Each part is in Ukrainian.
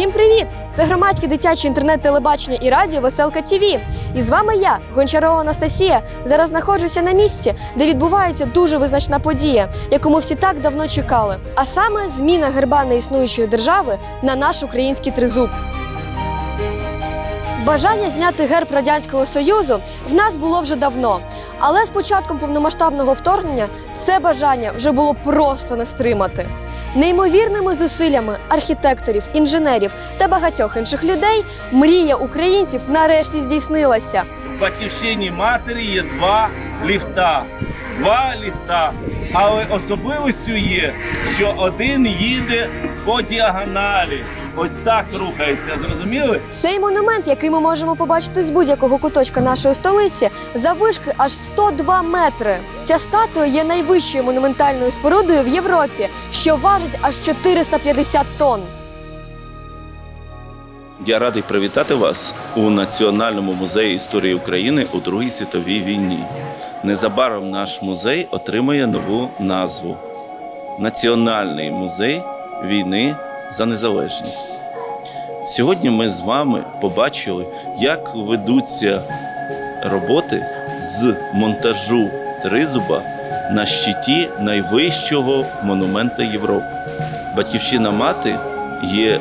Всім привіт! Це громадське дитяче інтернет-телебачення і радіо Веселка ТІВІ. І з вами я, Гончарова Анастасія. Зараз знаходжуся на місці, де відбувається дуже визначна подія, яку ми всі так давно чекали. А саме зміна герба неіснуючої держави на наш український тризуб. Бажання зняти герб Радянського Союзу в нас було вже давно. Але з початком повномасштабного вторгнення це бажання вже було просто не стримати. Неймовірними зусиллями архітекторів, інженерів та багатьох інших людей мрія українців нарешті здійснилася. В батьківщині матері є два ліфта. Два ліфта. Але особливістю є, що один їде по діагоналі. Ось так рухається. Зрозуміли? Цей монумент, який ми можемо побачити з будь-якого куточка нашої столиці, заввишки аж 102 метри. Ця статуя є найвищою монументальною спорудою в Європі, що важить аж 450 тонн. Я радий привітати вас у Національному музеї історії України у Другій світовій війні. Незабаром наш музей отримає нову назву Національний музей війни за незалежність. Сьогодні ми з вами побачили, як ведуться роботи з монтажу тризуба на щиті найвищого монумента Європи. Батьківщина мати є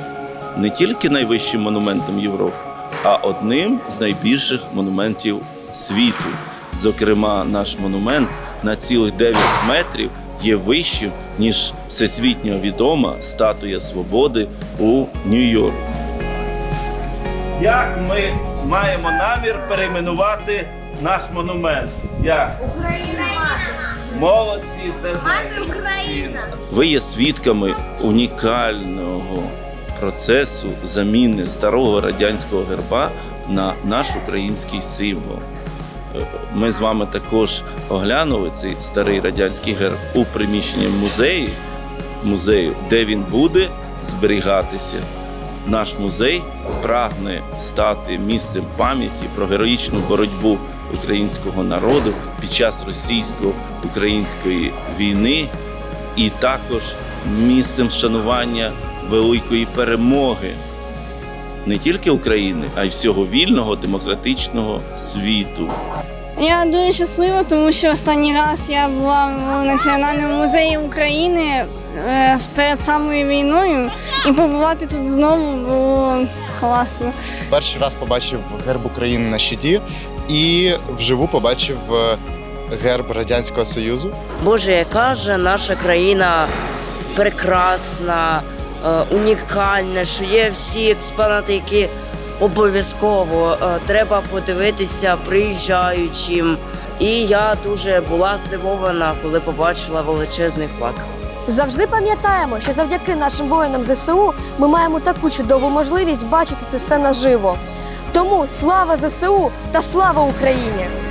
не тільки найвищим монументом Європи, а одним з найбільших монументів світу. Зокрема, наш монумент на цілих 9 метрів є вищим, ніж всесвітньо відома статуя свободи у Нью-Йорку. Як ми маємо намір перейменувати наш монумент? Як? Молодці, це Україна. Ви є свідками унікального процесу заміни старого радянського герба на наш український символ. Ми з вами також оглянули цей старий радянський герб у приміщенні музею, музею, де він буде зберігатися. Наш музей прагне стати місцем пам'яті про героїчну боротьбу українського народу під час російсько-української війни і також місцем вшанування великої перемоги не тільки України, а й всього вільного демократичного світу. Я дуже щаслива, тому що останній раз я була в Національному музеї України е, перед самою війною, і побувати тут знову було класно. Перший раз побачив герб України на щиті і вживу побачив е, герб Радянського Союзу. Боже, яка же наша країна прекрасна, е, унікальна, що є всі експонати, які обов'язково е, треба подивитися приїжджаючим. І я дуже була здивована, коли побачила величезний флаг. Завжди пам'ятаємо, що завдяки нашим воїнам ЗСУ ми маємо таку чудову можливість бачити це все наживо. Тому слава ЗСУ та слава Україні!